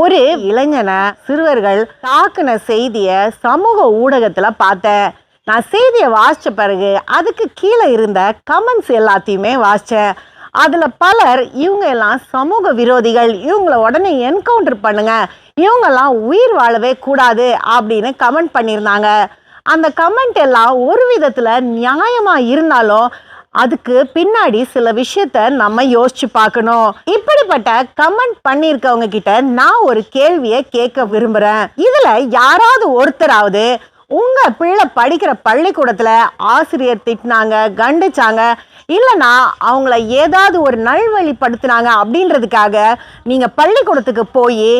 ஒரு இளைஞனை சிறுவர்கள் தாக்குன செய்தியை சமூக ஊடகத்தில் பார்த்தேன். நான் செய்தியை வாசித்த பிறகு அதுக்கு கீழே இருந்த கமெண்ட்ஸ் எல்லாத்தையுமே வாசித்தேன் அதில் பலர் இவங்க எல்லாம் சமூக விரோதிகள் இவங்கள உடனே என்கவுண்டர் பண்ணுங்க இவங்கெல்லாம் உயிர் வாழவே கூடாது அப்படின்னு கமெண்ட் பண்ணியிருந்தாங்க. அந்த கமெண்ட் எல்லாம் ஒரு விதத்தில் நியாயமாக இருந்தாலும் அதுக்கு பின்னாடி சில விஷயத்த நம்ம யோசிச்சு பார்க்கணும். இப்படிப்பட்ட கமெண்ட் பண்ணியிருக்கவங்க கிட்ட நான் ஒரு கேள்வியை கேட்க விரும்புறேன். இதுல யாராவது ஒருத்தராவது உங்க பிள்ளை படிக்கிற பள்ளிக்கூடத்துல ஆசிரியர் திட்டினாங்க கண்டிச்சாங்க இல்லைன்னா அவங்கள ஏதாவது ஒரு நல்வழிப்படுத்தினாங்க அப்படின்றதுக்காக நீங்கள் பள்ளிக்கூடத்துக்கு போய்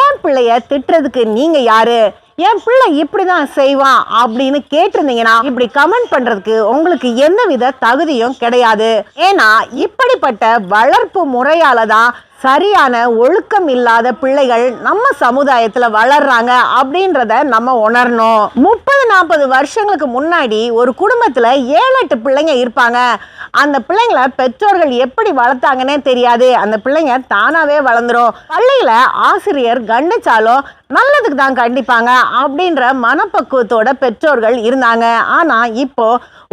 என் பிள்ளைய திட்டுறதுக்கு நீங்கள் யாரு? என் பிள்ளை இப்படி தான் செய்வான் அப்படின்னு கேட்டிருந்தீங்கன்னா இப்படி கமெண்ட் பண்றதுக்கு உங்களுக்கு எந்தவித தகுதியும் கிடையாது. ஏன்னா இப்படிப்பட்ட வளர்ப்பு முறையால தான் சரியான ஒழுக்கம் இல்லாத பிள்ளைகள் நம்ம சமுதாயத்தில் வளர்றாங்க அப்படின்றத நம்ம உணரணும். முப்பது நாற்பது வருஷங்களுக்கு முன்னாடி ஒரு குடும்பத்தில் ஏழு எட்டு பிள்ளைங்க இருப்பாங்க. அந்த பிள்ளைங்கள பெற்றோர்கள் எப்படி வளர்த்தாங்கன்னே தெரியாது. அந்த பிள்ளைங்க தானாகவே வளர்ந்துரும். பள்ளியில் ஆசிரியர் கண்டிச்சாலும் நல்லதுக்கு தான் கண்டிப்பாங்க அப்படின்ற மனப்பக்குவத்தோட பெற்றோர்கள் இருந்தாங்க. ஆனால் இப்போ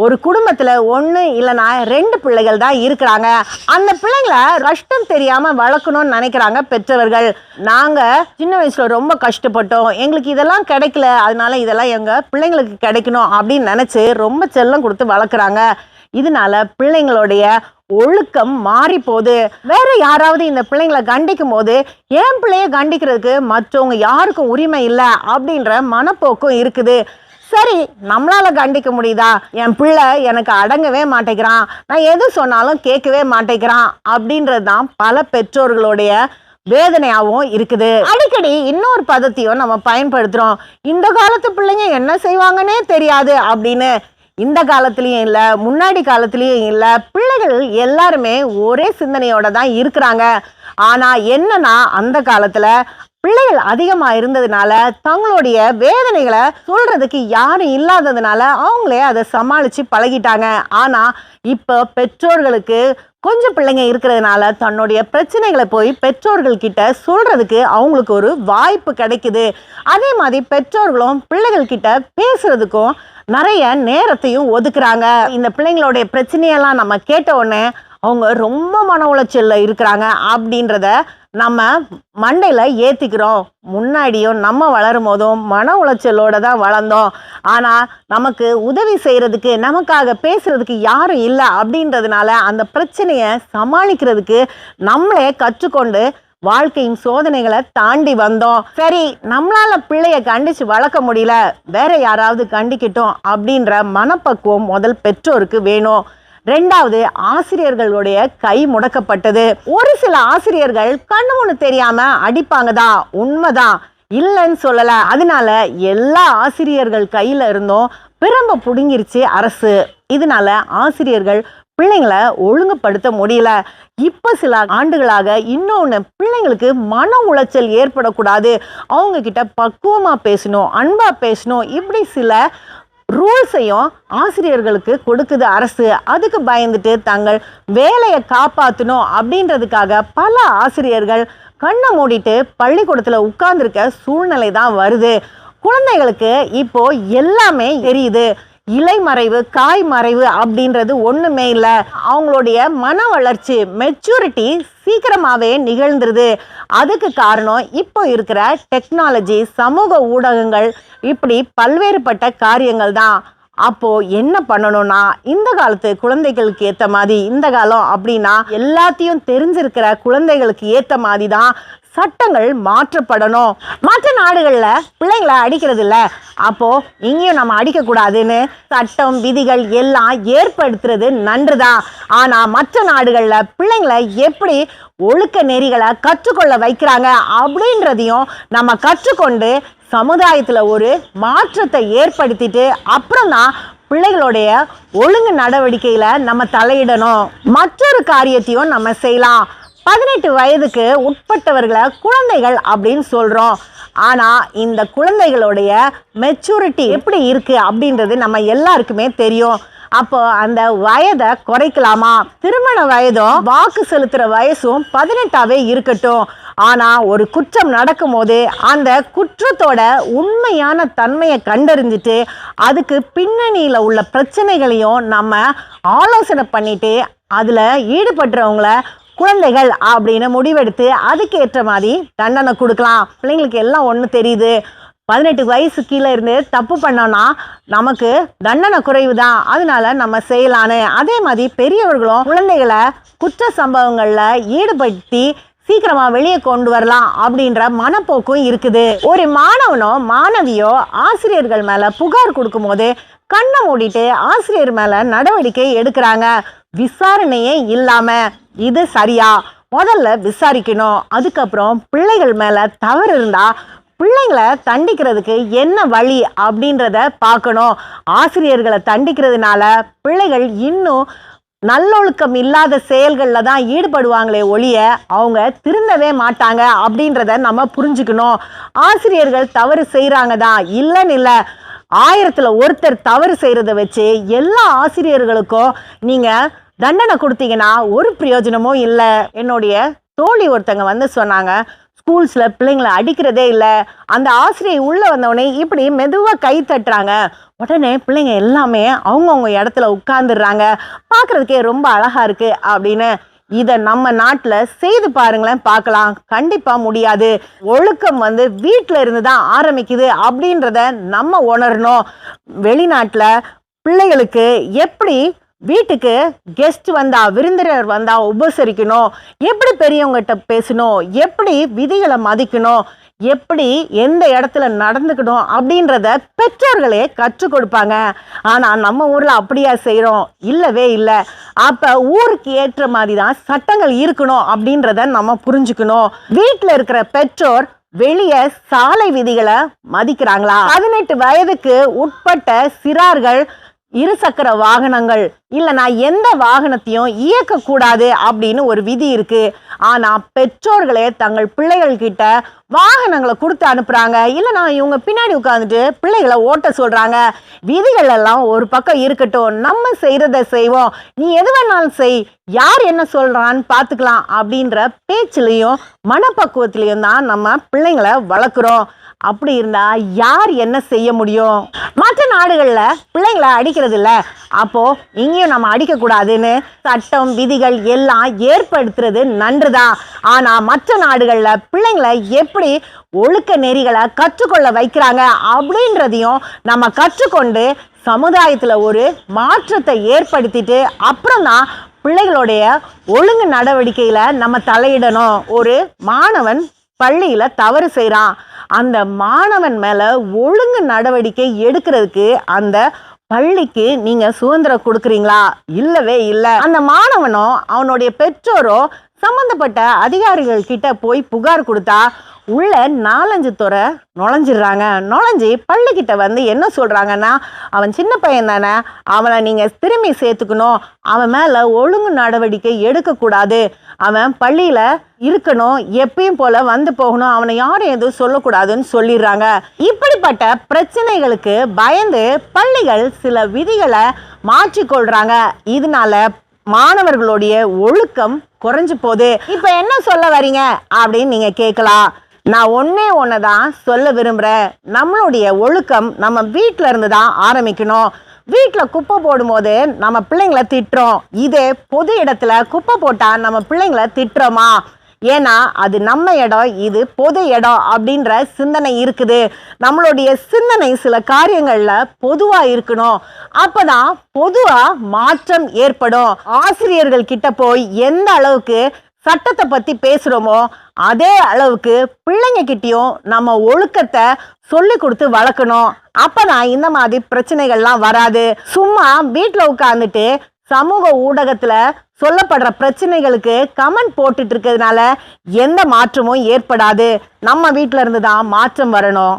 ஒரு குடும்பத்தில் ஒன்று இல்லைன்னா ரெண்டு பிள்ளைகள் தான் இருக்கிறாங்க. அந்த பிள்ளைங்கள கஷ்டம் தெரியாம வளர்க்கணும்னு நினைக்கிறாங்க பெற்றவர்கள். நாங்கள் சின்ன வயசில் ரொம்ப கஷ்டப்பட்டோம். எங்களுக்கு இதெல்லாம் கிடைக்கல. அதனால இதெல்லாம் எங்கள் பிள்ளைங்களுக்கு கிடைக்கணும் அப்படின்னு நினச்சி ரொம்ப செல்லம் கொடுத்து வளர்க்குறாங்க. இதனால பிள்ளைங்களுடைய ஒழுக்கம் மாறி போகுது. வேற யாராவது இந்த பிள்ளைங்களை கண்டிக்கும் போது என் பிள்ளைய கண்டிக்கிறதுக்கு மற்றவங்க யாருக்கும் உரிமை இல்லை அப்படின்ற மனப்போக்கும் இருக்குது. சரி நம்மளால கண்டிக்க முடியுதா? என் பிள்ளை எனக்கு அடங்கவே மாட்டேங்கிறான். நான் எது சொன்னாலும் கேட்கவே மாட்டேங்கிறான் அப்படின்றது தான் பல பெற்றோர்களுடைய வேதனையாகவும் இருக்குது. அடிக்கடி இன்னொரு பதத்தையும் நம்ம பயன்படுத்துகிறோம் இந்த காலத்து பிள்ளைங்க என்ன செய்வாங்கன்னே தெரியாது அப்படின்னு. இந்த காலத்துலேயும் இல்லை முன்னாடி காலத்துலேயும் இல்லை. பிள்ளைகள் எல்லாருமே ஒரே சிந்தனையோட தான் இருக்கிறாங்க. ஆனால் என்னன்னா அந்த காலத்தில் பிள்ளைகள் அதிகமா இருந்ததுனால தங்களுடைய வேதனைகளை சொல்றதுக்கு யாரும் இல்லாததுனால அவங்களே அதை சமாளிச்சு பழகிட்டாங்க. ஆனா இப்போ பெற்றோர்களுக்கு கொஞ்சம் பிள்ளைங்க இருக்கிறதுனால தன்னுடைய பிரச்சனைகளை போய் பெற்றோர்கள் கிட்ட சொல்றதுக்கு அவங்களுக்கு ஒரு வாய்ப்பு கிடைக்குது. அதே மாதிரி பெற்றோர்களும் பிள்ளைகள் கிட்ட பேசுறதுக்கும் நிறைய நேரத்தையும் ஒதுக்குறாங்க. இந்த பிள்ளைங்களுடைய பிரச்சனையெல்லாம் நம்ம கேட்ட உடனே அவங்க ரொம்ப மன உளைச்சல்ல இருக்கிறாங்க அப்படின்றத நம்ம மண்டையில் ஏற்றிக்கிறோம் முன்னாடியும் நம்ம வளரும் போதும் மன உளைச்சலோட தான் வளர்ந்தோம். ஆனால் நமக்கு உதவி செய்கிறதுக்கு நமக்காக பேசுகிறதுக்கு யாரும் இல்லை அப்படின்றதுனால அந்த பிரச்சனையை சமாளிக்கிறதுக்கு நம்மளே கற்றுக்கொண்டு வாழ்க்கையின் சோதனைகளை தாண்டி வந்தோம். சரி நம்மளால பிள்ளைய கண்டிச்சு வளர்க்க முடியல. வேற யாராவது கண்டிக்கிட்டோம் அப்படின்ற மனப்பக்குவம் முதல் பெற்றோருக்கு வேணும். ரெண்டாவது ஆசிரியர்களுடைய கை முடக்கப்பட்டது. ஒரு சில ஆசிரியர்கள் கண்ணு ஒன்று தெரியாம அடிப்பாங்கதா? தான் உண்மைதான் இல்லைன்னு சொல்லல. அதனால எல்லா ஆசிரியர்கள் கையில இருந்தும் பிரம்ப புடுங்கிருச்சு அரசு. இதனால ஆசிரியர்கள் பிள்ளைங்களை ஒழுங்குபடுத்த முடியல. இப்போ சில ஆண்டுகளாக இன்னொன்று பிள்ளைங்களுக்கு மன உளைச்சல் ஏற்படக்கூடாது. அவங்க கிட்ட பேசணும் அன்பாக பேசணும். இப்படி சில ரூல்ஸையும் ஆசிரியர்களுக்கு கொடுக்குது அரசு. அதுக்கு பயந்துட்டு தங்கள் வேலையை காப்பாற்றணும் அப்படின்றதுக்காக பல ஆசிரியர்கள் கண்ணை மூடிட்டு பள்ளிக்கூடத்தில் உட்கார்ந்துருக்க சூழ்நிலை தான் வருது. குழந்தைகளுக்கு இப்போ எல்லாமே தெரியுது. இலைமறைவு காய் மறைவு அப்படின்றது ஒன்றுமே இல்லை. அவங்களுடைய மன வளர்ச்சி மெச்சூரிட்டி சீக்கிரமாகவே நிகழ்ந்துருது. அதுக்கு காரணம் இப்போ இருக்கிற டெக்னாலஜி சமூக ஊடகங்கள் இப்படி பல்வேறுபட்ட காரியங்கள் தான். அப்போது என்ன பண்ணணும்னா இந்த காலத்து குழந்தைகளுக்கு ஏற்ற மாதிரி இந்த காலம் அப்படின்னா எல்லாத்தையும் தெரிஞ்சிருக்கிற குழந்தைகளுக்கு ஏற்ற மாதிரி தான் சட்டங்கள் மாற்றப்படணும். மற்ற நாடுகளில் பிள்ளைங்களை அடிக்கிறது இல்லை. அப்போது இங்கேயும் நம்ம அடிக்கக்கூடாதுன்னு சட்டம் விதிகள் எல்லாம் ஏற்படுத்துறது நன்றுதான் ஆனால் மற்ற நாடுகளில் பிள்ளைங்களை எப்படி ஒழுக்க நெறிகளை கற்றுக்கொள்ள வைக்கிறாங்க அப்படின்றதையும் நம்ம கற்றுக்கொண்டு சமுதாயத்தில் ஒரு மாற்றத்தை ஏற்படுத்திட்டு அப்புறம் தான் பிள்ளைகளுடைய ஒழுங்கு நடவடிக்கையில் நம்ம தலையிடணும். மற்றொரு காரியத்தையும் நம்ம செய்யலாம். பதினெட்டு வயதுக்கு உட்பட்டவர்களை குழந்தைகள் அப்படின்னு சொல்கிறோம் ஆனால் இந்த குழந்தைகளுடைய மெச்சூரிட்டி எப்படி இருக்குது அப்படின்றது நம்ம எல்லாருக்குமே தெரியும். அப்போ அந்த வயதை குறைக்கலாமா? திருமண வயதும் வாக்கு செலுத்துகிற வயசும் பதினெட்டாவே இருக்கட்டும். ஆனால் ஒரு குற்றம் நடக்கும்போது அந்த குற்றத்தோட உண்மையான தன்மையை கண்டறிஞ்சிட்டு அதுக்கு பின்னணியில் உள்ள பிரச்சனைகளையும் நம்ம ஆலோசனை பண்ணிட்டு அதில் ஈடுபடுறவங்கள குழந்தைகள் அப்படின்னு முடிவெடுத்து அதுக்கேற்ற மாதிரி தண்டனை கொடுக்கலாம். பிள்ளைங்களுக்கு எல்லாம் ஒன்று தெரியுது. பதினெட்டு வயசு கீழே இருந்து தப்பு பண்ணோன்னா நமக்கு தண்டனை குறைவு தான் அதனால நம்ம செய்யலான்னு. அதே மாதிரி பெரியவர்களும் குழந்தைகளை குற்ற சம்பவங்களில் ஈடுபடுத்தி சீக்கிரமாக வெளியே கொண்டு வரலாம் அப்படின்ற மனப்போக்கும் இருக்குது. ஒரு மாணவனோ மாணவியோ ஆசிரியர்கள் மேலே புகார் கொடுக்கும்போது கண்ணை மூடிட்டு ஆசிரியர் மேலே நடவடிக்கை எடுக்கிறாங்க. விசாரணையே இல்லாமல் இது சரியா? முதல்ல விசாரிக்கணும். அதுக்கப்புறம் பிள்ளைகள் மேலே தவறு இருந்தால் பிள்ளைங்களை தண்டிக்கிறதுக்கு என்ன வழி அப்படின்றத பார்க்கணும். ஆசிரியர்களை தண்டிக்கிறதுனால பிள்ளைகள் இன்னும் நல்லொழுக்கம் இல்லாத செயல்களில் தான் ஈடுபடுவாங்களே ஒழிய அவங்க திருந்தவே மாட்டாங்க அப்படின்றத நம்ம புரிஞ்சுக்கணும். ஆசிரியர்கள் தவறு செய்கிறாங்க தான். இல்லைன்னு இல்லை. ஆயிரத்தில் ஒருத்தர் தவறு செய்கிறத வச்சு எல்லா ஆசிரியர்களுக்கும் நீங்கள் தண்டனை கொடுத்தீங்கன்னா ஒரு பிரயோஜனமும் இல்லை. என்னுடைய தோழி ஒருத்தங்க வந்து சொன்னாங்க ஸ்கூல்ஸில் பிள்ளைங்களை அடிக்கிறதே இல்லை. அந்த ஆசிரியை உள்ளே வந்தவொடனே இப்படி மெதுவாக கை தட்டுறாங்க. உடனே பிள்ளைங்க எல்லாமே அவங்கவுங்க இடத்துல உட்காந்துடுறாங்க பார்க்குறதுக்கே ரொம்ப அழகாக இருக்குது அப்படின்னு. இதை நம்ம நாட்டில் செய்து பாருங்களேன் பார்க்கலாம். கண்டிப்பாக முடியாது. ஒழுக்கம் வந்து வீட்டில் இருந்து தான் ஆரம்பிக்குது அப்படின்றத நம்ம உணரணும். வெளிநாட்டில் பிள்ளைகளுக்கு எப்படி வீட்டுக்கு கெஸ்ட் வந்தா விருந்தினர் வந்தா உபசரிக்கணும். எப்படி பெரியவங்ககிட்ட பேசணும்? எப்படி விதிகளை மதிக்கணும்? எப்படி எந்த இடத்துல நடந்துக்கணும்? அப்படின்றத பெற்றோர்களே கற்றுக் கொடுப்பாங்க. ஆனால் நம்ம ஊரில் அப்படியா செய்கிறோம் இல்லவே இல்லை. அப்போ ஊருக்கு ஏற்ற மாதிரி தான் சட்டங்கள் இருக்கணும் அப்படின்றத நம்ம புரிஞ்சுக்கணும். வீட்டில் இருக்கிற பெற்றோர் வெளியே சாலை விதிகளை மதிக்கிறாங்களா? பதினெட்டு வயதுக்கு உட்பட்ட சிறார்கள் இருசக்கர வாகனங்கள் இல்லை நான் எந்த வாகனத்தையும் இயக்கக்கூடாது அப்படின்னு ஒரு விதி இருக்கு. ஆனால் பெற்றோர்களே தங்கள் பிள்ளைகள்கிட்ட வாகனங்களை கொடுத்து அனுப்புகிறாங்க இல்லை நான் இவங்க பின்னாடி உட்காந்துட்டு பிள்ளைகளை ஓட்ட சொல்கிறாங்க விதிகள் எல்லாம் ஒரு பக்கம் இருக்கட்டும். நம்ம செய்கிறத செய்வோம். நீ எது வேணாலும் செய். யார் என்ன சொல்கிறான்னு பார்த்துக்கலாம் அப்படின்ற பேச்சுலேயும் மனப்பக்குவத்திலையும் தான் நம்ம பிள்ளைங்களை வளர்க்குறோம். அப்படி இருந்தால் யார் என்ன செய்ய முடியும்? மற்ற நாடுகளில் பிள்ளைங்களை அடிக்கிறது இல்லை அப்போது இங்கேயும் நம்ம அடிக்கக்கூடாதுன்னு சட்டம் விதிகள் எல்லாம் ஏற்படுத்துறது நன்று தான் ஆனால் மற்ற நாடுகளில் பிள்ளைங்களை எப்படி ஒழுக்க நெறிகளை கற்றுக்கொள்ள வைக்கிறாங்க அப்படின்றதையும் நம்ம கற்றுக்கொண்டு சமுதாயத்தில் ஒரு மாற்றத்தை ஏற்படுத்திட்டு அப்புறம் தான் பிள்ளைகளுடைய ஒழுங்கு நடவடிக்கையில் நம்ம தலையிடணும். ஒரு மாணவன் பள்ளியில் தவறு செய்கிறான் அந்த மாணவன் மேலே ஒழுங்கு நடவடிக்கை எடுக்கிறதுக்கு அந்த பள்ளிக்கு நீங்கள் சுதந்திரம் கொடுக்குறீங்களா? இல்லவே இல்லை. அந்த மாணவனோ அவனுடைய பெற்றோரோ சம்மந்தப்பட்ட அதிகாரிகள் கிட்ட போய் புகார் கொடுத்தா உள்ள நாலஞ்சு துறை நுழைஞ்சிடுறாங்க. நுழைஞ்சி பள்ளிக்கிட்ட வந்து என்ன சொல்கிறாங்கன்னா அவன் சின்ன பையன் தானே அவனை நீங்கள் திரும்பி சேர்த்துக்கணும். அவன் மேலே ஒழுங்கு நடவடிக்கை எடுக்கக்கூடாது. அவன் பள்ளியில் இருக்கணும். எப்பயும் போல் வந்து போகணும். அவனை யாரும் எதுவும் சொல்லக்கூடாதுன்னு சொல்லிடுறாங்க. இப்படிப்பட்ட பிரச்சனைகளுக்கு பயந்து பள்ளிகள் சில விதிகளை மாற்றிக்கொள்கிறாங்க இதனால மாணவர்களுடைய ஒழுக்கம் குறைஞ்சு போகுது. இப்போ என்ன சொல்ல வரீங்க? அப்படின்னு நீங்கள் கேட்கலாம். நான் ஒன்றே ஒன்று தான் சொல்ல விரும்புகிறேன் நம்மளுடைய ஒழுக்கம் நம்ம வீட்டில் இருந்து தான் ஆரம்பிக்கணும். வீட்டில் குப்பை போடும்போது நம்ம பிள்ளைங்களை திட்டுறோம். இதே பொது இடத்துல குப்பை போட்டால் நம்ம பிள்ளைங்கள திட்டுறோமா? ஏன்னா அது நம்ம இடம் இது பொது இடம் அப்படின்ற சிந்தனை இருக்குது. நம்மளுடைய சிந்தனை சில காரியங்களில் பொதுவாக இருக்கணும். அப்பதான் பொதுவாக மாற்றம் ஏற்படும். ஆசிரியர்கள் கிட்ட போய் எந்த அளவுக்கு சட்டத்தை பற்றி பேசுகிறோமோ அதே அளவுக்கு பிள்ளைங்க கிட்டேயும் நம்ம ஒழுக்கத்தை சொல்லி கொடுத்து வளர்க்கணும். அப்போ தான் இந்த மாதிரி பிரச்சனைகள்லாம் வராது. சும்மா வீட்டில் உட்காந்துட்டு சமூக ஊடகத்தில் சொல்லப்படுற பிரச்சனைகளுக்கு கமெண்ட் போட்டுட்டு இருக்கிறதுனால எந்த மாற்றமும் ஏற்படாது. நம்ம வீட்டில் இருந்து தான் மாற்றம் வரணும்.